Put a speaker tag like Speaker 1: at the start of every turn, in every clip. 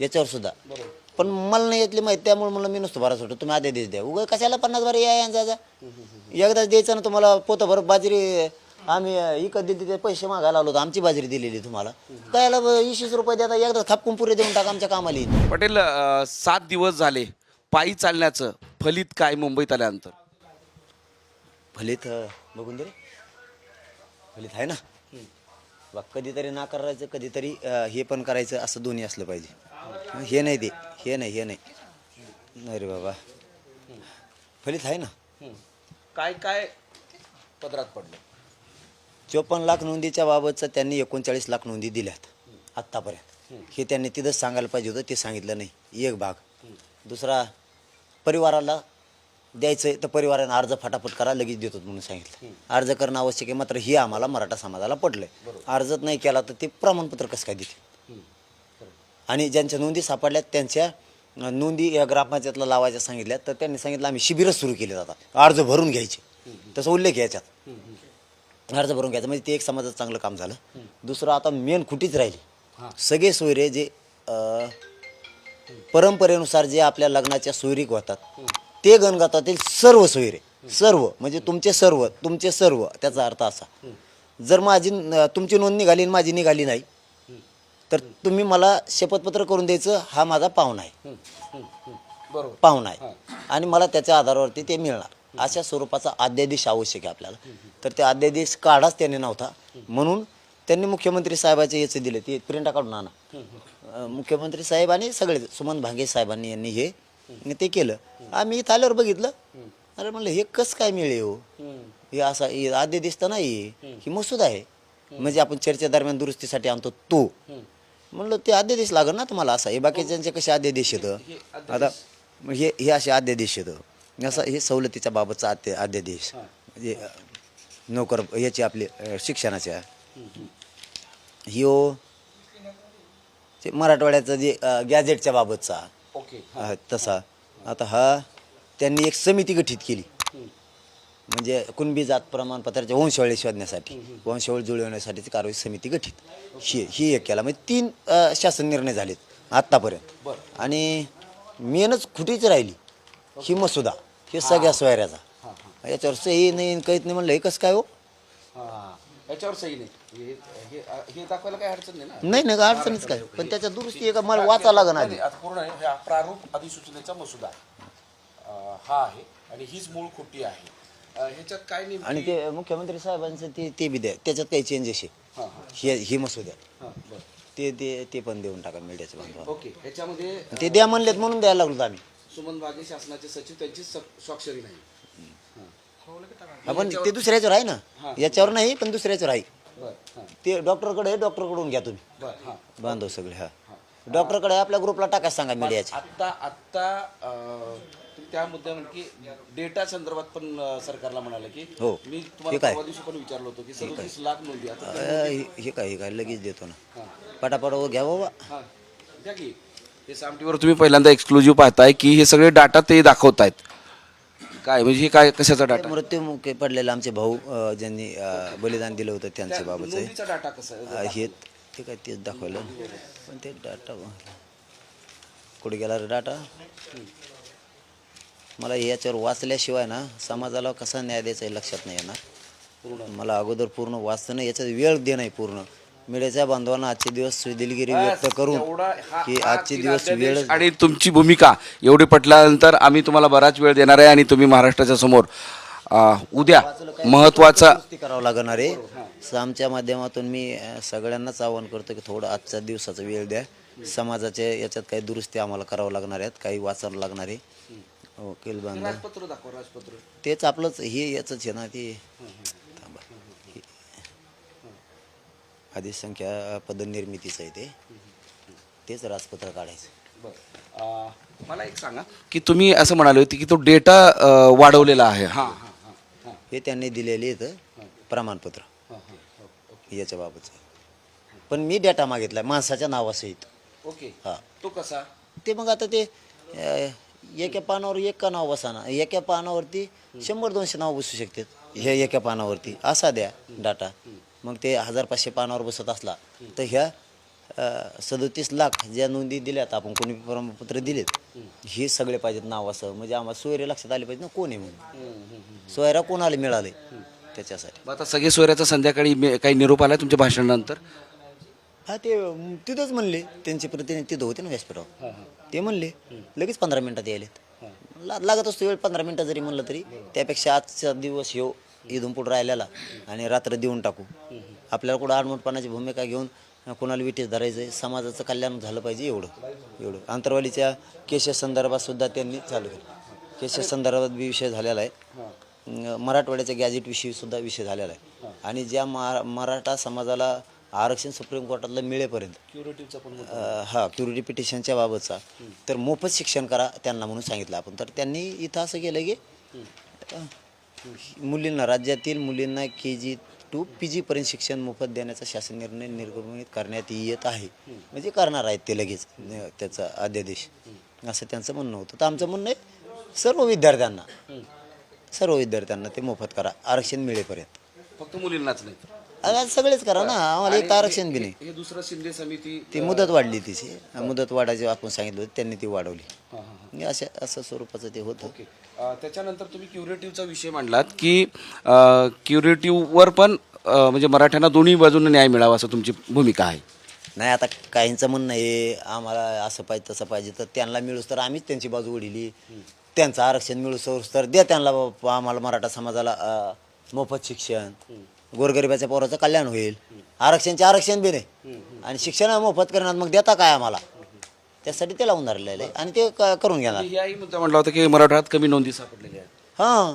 Speaker 1: याच्यावर सुद्धा. पण मला नाही यातली माहिती त्यामुळे मला मी नसतो भरा सुटतो तुम्ही आधी द्या. उगा कशाला पन्नास बारी या यांचा एकदाच द्यायचं ना तुम्हाला पोतं बाजरी. आम्ही इकत दिली ते पैसे मागायला आलो होतो आमची बाजरी दिलेली तुम्हाला. कायला वीस रुपये देता एकदा खापकून पुरे देऊन टाका आमच्या कामाला येईल.
Speaker 2: पटेल अ, सात दिवस झाले पायी चालण्याचं फलित काय मुंबईत आल्यानंतर?
Speaker 1: फलित अं, बघून दे रे. फलित आहे ना? बघ कधीतरी ना करायचं कधीतरी अं, हे पण करायचं असं दोन्ही असलं पाहिजे. हे नाही दे हे नाही हे नाही. नाही रे बाबा. फलित आहे ना?
Speaker 2: काय काय पदरात पडलं?
Speaker 1: चोपन्न लाख नोंदीच्या बाबतचं त्यांनी एकोणचाळीस लाख नोंदी दिल्यात आत्तापर्यंत. हे त्यांनी तिथंच सांगायला पाहिजे होतं ते सांगितलं नाही. एक भाग. दुसरा परिवाराला द्यायचं आहे तर परिवाराने अर्ज फटाफट करा लगेच देतो म्हणून सांगितलं. अर्ज करणं आवश्यक आहे मात्र हे आम्हाला मराठा समाजाला पडलंय. अर्जच नाही केला तर ते प्रमाणपत्र कसं काय देतील? आणि ज्यांच्या नोंदी सापडल्यात त्यांच्या नोंदी या ग्रामपंचायतला लावायच्या सांगितल्या. तर त्यांनी सांगितलं आम्ही शिबिरच सुरू केले जातात अर्ज भरून घ्यायचे. तसं उल्लेख आहे याच्यात. अर्ज भरून घ्यायचा. म्हणजे ते एक समाजाचं चांगलं काम झालं. दुसरं आता मेन खुटीच राहिली. सगळे सोयरे जे परंपरेनुसार जे आपल्या लग्नाच्या सोयरीक होतात ते गणगतातील सर्व सोयरे. सर्व. म्हणजे तुमचे सर्व तुमचे सर्व. त्याचा अर्थ असा. जर माझी तुमची नोंद निघाली आणि माझी निघाली नाही तर तुम्ही मला शपथपत्र करून द्यायचं हा माझा पाहुणा आहे.
Speaker 2: बरोबर.
Speaker 1: पाहुणा आहे. आणि मला त्याच्या आधारावरती ते मिळणार. अशा स्वरूपाचा अध्यादेश आवश्यक आहे आपल्याला. तर ते अध्यादेश काढाच त्याने नव्हता. म्हणून त्यांनी मुख्यमंत्री साहेबाचे याचे दिले. ते प्रिंटा काढून आणा. मुख्यमंत्री साहेब आणि सगळे सुमन भांगे साहेबांनी यांनी हे ते केलं. आम्ही इथं आल्यावर बघितलं. अरे म्हणलं हे कसं काय मिळे हो? हे असा अध्यादेश तर नाही ही मसूद आहे. म्हणजे आपण चर्चे दरम्यान दुरुस्तीसाठी आणतो तो. म्हणलं ते अध्यादेश लागल ना तुम्हाला असा? हे बाकीच्यांचे कसे अध्यादेश येतं आता मग हे हे असे अध्यादेश येतं असं हे सवलतीच्या बाबतचा अध्य अध्यादेश म्हणजे नोकर याचे आपले अं, शिक्षणाच्या ह्यो ते मराठवाड्याचं जे अं, गॅजेटच्या बाबतचा.
Speaker 2: ओके.
Speaker 1: हा, तसा. आता हा त्यांनी एक समिती गठीत केली. म्हणजे कुणबी जात प्रमाणपत्राच्या वंशावळी शोधण्यासाठी वंशावळी जुळवण्यासाठीची कारवाई समिती गठीत. ही ही एक केला. म्हणजे तीन अ, शासन निर्णय झालेत आत्तापर्यंत. आणि मेनच खुटीच राहिली. ही मसुदा हे सगळ्या सोयऱ्याचा. याच्यावर सही नाही काहीच नाही म्हणलं. हे कसं काय हो?
Speaker 2: याच्यावर सही नाही. हे हे- हे दाखवायला काही अडचण नाही ना?
Speaker 1: नाही ना अडचणच काय? पण त्याच्या दुरुस्ती एका मला वाचा लागण आधी.
Speaker 2: नाही, आता पूर्ण आहे. हा प्रारूप अधिसूचनेचा मसुदा. आहे. अं, हा आहे. आणि हीच मूळ खोटी आहे. ह्याच्यात काय नेमकी?
Speaker 1: आणि ते मुख्यमंत्री साहेबांचं ते ते बी द्या. त्याच्यात काही चेंजेस
Speaker 2: हां हां.
Speaker 1: मसुद्या
Speaker 2: हां बरं.
Speaker 1: ते ते ते पण देऊन टाका मीडियाच्या बांधवा
Speaker 2: ओके ह्याच्यामध्ये
Speaker 1: ते द्या म्हणलेत म्हणून द्यायला लागलो आम्ही.
Speaker 2: सुमन बागे शासनाचे सचिव त्यांची स्वाक्षरी नाही.
Speaker 1: आपण ते दुसऱ्याच्यावर आहे ना? याच्यावर नाही पण दुसऱ्याच्यावर आहे.
Speaker 2: बरं हां.
Speaker 1: ते डॉक्टरकडे आहे डॉक्टरकडून घ्या तुम्ही.
Speaker 2: बरं हां.
Speaker 1: बांधव सगळे हा. डॉक्टरकडे आपल्या ग्रुपला टाकायला सांगा मीडियाच्या
Speaker 2: आत्ता आत्ता अं, तुम्ही त्या मुद्द्यावर की डेटा संदर्भात पण अं, सरकारला म्हणाले की
Speaker 1: हो.
Speaker 2: मी
Speaker 1: हे
Speaker 2: तुम्हाला
Speaker 1: काय?
Speaker 2: परवा दिवशी पण विचारलं होतं की सदतीस लाख नोंदी आता
Speaker 1: अ, हे हे काय हे काय लगेच देतो ना. पटापट हो, घ्या बाबा.
Speaker 2: हां. द्या की. हे सामटीवर तुम्ही पहिल्यांदा एक्सक्लुझिव्ह पाहताय की हे सगळे डाटा ते दाखवत आहेत काय म्हणजे हे काय कशाचा डाटा
Speaker 1: मृत्युमुखी पडलेले आमचे भाऊ अ, ज्यांनी अ, बलिदान दिलं होतं त्यांच्या बाबत
Speaker 2: नोंदीचा डाटा कसा आहे?
Speaker 1: हे ते काय तेच दाखवलं पण ते डाटा कुठे गेला रे डाटा? मला याच्यावर वाचल्याशिवाय ना समाजाला कसा न्याय द्यायचा हे लक्षात नाही येणार. मला अगोदर पूर्ण वाचतं नाही याच्यात वेळ देणं आहे पूर्ण. मीडियाच्या बांधवांना आजचे दिवस दिलगिरी व्यक्त करून की आजचे दिवस वेळ
Speaker 2: आणि तुमची भूमिका एवढी पटल्यानंतर आम्ही तुम्हाला बराच वेळ देणार आहे आणि तुम्ही महाराष्ट्राच्या समोर उद्या महत्त्वाचा
Speaker 1: दुरुस्ती करावं लागणार आहे. आमच्या माध्यमातून मी सगळ्यांनाच आवाहन करतो की थोडं आजच्या दिवसाचा वेळ द्या. समाजाच्या याच्यात काही दुरुस्ती आम्हाला करावं लागणार आहेत काही वाचायला लागणार आहे. वकील बांधव
Speaker 2: राजपत्र दाखवा राजपत्र.
Speaker 1: तेच आपलंच हे याच आहे ना ते हे. अधिसंख्या पदनिर्मितीचं आहे ते. तेच राजपत्र काढायचं.
Speaker 2: मला एक सांगा की तुम्ही असं म्हणाले होते की तो डेटा वाढवलेला आहे. हां. हां
Speaker 1: त्यांनी दिलेले आहेत प्रमाणपत्र. याच्या बाबतचं पण मी डेटा मागितला माणसाच्या नावासहित.
Speaker 2: ओके.
Speaker 1: हा.
Speaker 2: तो कसा?
Speaker 1: ते मग आता ते अ, एका पानावर एक का नाव बसाना. एका पानावरती शंभर दोनशे नाव बसू शकतात. हे एका पानावरती. असा द्या डाटा मग ते हजार पाचशे पानावर बसत असला तर ह्या सदोतीस लाख ज्या नोंदी दिल्यात आपण कोणी प्रमाणपत्र दिलेत हे सगळे पाहिजेत नाव असं म्हणजे आम्हाला सोयरे लक्षात आले पाहिजे ना कोण आहे म्हणून. सोयरा कोणाला मिळाले? त्याच्यासाठी.
Speaker 2: मग आता सगळे सोयऱ्याचा संध्याकाळी मे- काही निरोप आलाय तुमच्या भाषणानंतर?
Speaker 1: हा ते अं, तिथंच म्हणले त्यांचे प्रतिनिधी तिथं होते ना व्यासपीठावर. ते म्हणले लगेच पंधरा मिनिटात यायलेत. ला- लागत असतो वेळ पंधरा मिनिटं जरी म्हणलं तरी त्यापेक्षा आजचा दिवस येऊ इथून पुढे राहिलेला. आणि रात्र देऊन टाकू. आपल्याला कुठं आडमोठपणाची भूमिका घेऊन कोणाला विटीस धरायचं आहे समाजाचं कल्याण झालं पाहिजे एवढं एवढं. आंतरवालीच्या केसेस संदर्भात सुद्धा त्यांनी चालू केलं. केसेस संदर्भात बी विषय झालेला आहे. मराठवाड्याच्या गॅजेटविषयी सुद्धा विषय झालेला आहे. आणि ज्या मराठा समाजाला आरक्षण सुप्रीम कोर्टातलं मिळेपर्यंत हा क्युरिटी पिटिशनच्या बाबतचा तर मोफत शिक्षण करा त्यांना म्हणून सांगितलं आपण. तर त्यांनी इथं असं केलं की मुलींना राज्यातील मुलींना के जी टू पी जीपर्यंत शिक्षण मोफत देण्याचा शासन निर्णय निर्गमित करण्यात येत आहे. म्हणजे करणार आहेत ते लगेच त्याचा अध्यादेश. असं त्यांचं म्हणणं होतं. तर आमचं म्हणणं आहे सर्व विद्यार्थ्यांना सर्व विद्यार्थ्यांना ते मोफत करा. आरक्षण मिळेपर्यंत.
Speaker 2: फक्त मुलींनाच नाही.
Speaker 1: सगळेच करा ना. आम्हाला एक आरक्षण बी नाही.
Speaker 2: दुसरं शिंदे समिती
Speaker 1: ती मुदत वाढली तिची. मुदत वाढायची आपण सांगितलं होतं त्यांनी ती वाढवली. अशा असं स्वरूपाचं ते होतं.
Speaker 2: त्याच्यानंतर तुम्ही क्युरेटिव्हचा विषय मांडलात की क्युरेटिव्हवर पण म्हणजे मराठ्यांना दोन्ही बाजूने न्याय मिळावा असं तुमची भूमिका आहे.
Speaker 1: नाही आता काहींचं म्हणणं आहे आम्हाला असं पाहिजे तसं पाहिजे तर त्यांना मिळूस तर आम्हीच त्यांची बाजू ओढिली त्यांचं आरक्षण मिळूस तर द्या त्यांना बाबा आम्हाला मराठा समाजाला मोफत शिक्षण गोरगरिबाच्या पोराचं कल्याण होईल. आरक्षणचे आरक्षण बी नाही. आणि शिक्षण मोफत करणार मग देता काय आम्हाला? त्यासाठी ते लावून धरलेलं आहे. आणि ते क- करून घेणार.
Speaker 2: याही मुद्दा म्हटला होता की मराठवाड्यात कमी नोंदी सापडलेल्या आहेत.
Speaker 1: हां.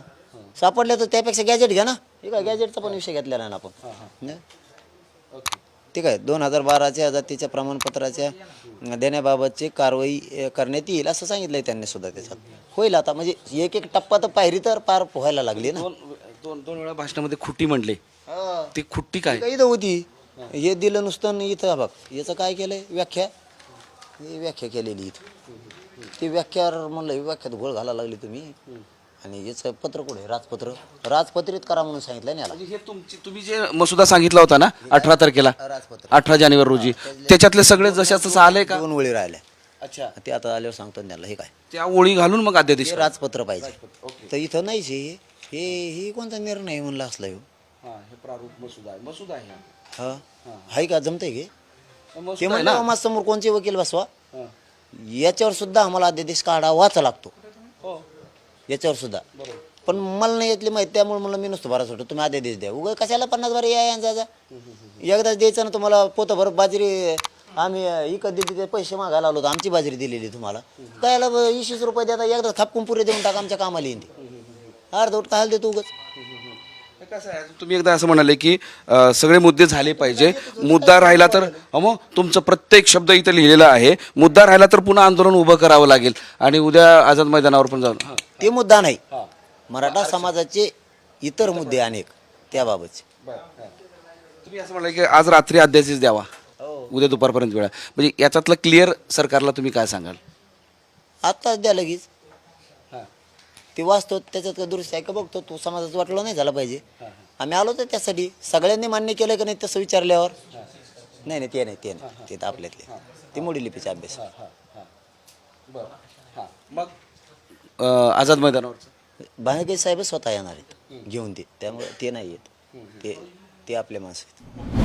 Speaker 1: सापडल्या तर त्यापेक्षा गॅजेट घ्या ना. हे काय गॅजेटचा पण विषय घेतलेला आहे ना आपण? ठीक आहे दोन हजार बाराच्या जातीच्या प्रमाणपत्राच्या देण्याबाबतची कारवाई अ, करण्यात येईल असं सांगितलंय त्यांनी सुद्धा त्याच्यात. होईल आता म्हणजे एक एक टप्पा तर पायरी तर पार व्हायला लागली ना.
Speaker 2: दोन दोन दोन वेळा भाषणामध्ये खुट्टी म्हणले. ती खुट्टी काय?
Speaker 1: होती हे दिलं नुसतं आणि इथं बघ. याचं काय केलंय? व्याख्या? ही व्याख्या केलेली इथं. ती व्याख्यावर म्हणलं ही व्याख्यात घोळ घालायला लागली तुम्ही. आणि याचं पत्र कुठे आहे? राजपत्र. राजपत्रित करा म्हणून सांगितलं ना याला.
Speaker 2: म्हणजे हे तुमची तुम्ही जे मसुदा सांगितला होता ना अठरा तारखेला?
Speaker 1: राजपत्र.
Speaker 2: अठरा जानेवारी रोजी. त्याच्यातले सगळे जशाच तसं आलंय का?
Speaker 1: दोन वेळी राहिल्या.
Speaker 2: अच्छा.
Speaker 1: ते आता आल्यावर सांगतो ना त्याला हे काय?
Speaker 2: त्या ओळी घालून मग अध्यादेश
Speaker 1: हे राजपत्र पाहिजे. तर इथं नाहीच हे हे हे कोणता निर्णय आहे म्हणला असला ह्यो?
Speaker 2: हे प्रारूप मसुदा आहे. मसुदा आहे.
Speaker 1: हा. हाय का? जमतंय घे ते म्हणलं माझ समोर कोणचे वकील बसवा. याच्यावर सुद्धा आम्हाला अध्यादेश काढावाच लागतो.
Speaker 2: हो.
Speaker 1: याच्यावर सुद्धा. पण मला नाही यातली माहिती त्यामुळे म्हणलं मी नुसतं भरा सुटतो तुम्ही अध्यादेश द्या. उगा कशाला पन्नास बारा या यांचा जा एकदाच द्यायचं ना तुम्हाला पोतभर बाजरी आम्ही इकत दिली ते पैसे मागायला आलो होतो आमची बाजरी दिलेली तुम्हाला. कायला वीस रुपये देता एकदा खापकून पुरे देऊन टाका आमच्या कामाला येईन अर्धवट काय देतो उगाच.
Speaker 2: कसं आहे, तुम्ही एकदा असं म्हणाले की अ, सगळे मुद्दे झाले पाहिजे. मुद्दा राहिला तर अ मग तुमचं प्रत्येक शब्द इथं लिहिलेला आहे. मुद्दा राहिला तर पुन्हा आंदोलन उभं करावं लागेल. आणि उद्या आझाद मैदानावर पण जाऊन हा.
Speaker 1: ते मुद्दा नाही.
Speaker 2: हा.
Speaker 1: मराठा समाजाचे इतर मुद्दे अनेक त्याबाबतचे.
Speaker 2: तुम्ही असं म्हणाले की आज रात्री अध्यादेश द्यावा. उद्या दुपारपर्यंत वेळा. म्हणजे याच्यातलं क्लिअर सरकारला तुम्ही काय सांगाल?
Speaker 1: आत्ताच द्या लगेच. ते वाचतो त्याच्यात काय दुरुस्ती आहे का बघतो तो समाजाचं वाटलं नाही झाला पाहिजे. आम्ही आलो तर त्यासाठी. सगळ्यांनी मान्य केलं का नाही तसं विचारल्यावर? नाही नाही ते नाही ते नाही. ते तर आपल्यातले. ते मोडी लिपीचा अभ्यास.
Speaker 2: मग? आझाद मैदानावर
Speaker 1: बाहेर साहेब स्वतः येणार आहेत. घेऊन ते. त्यामुळे ते नाही येत. ते ते आपले माणसं आहेत.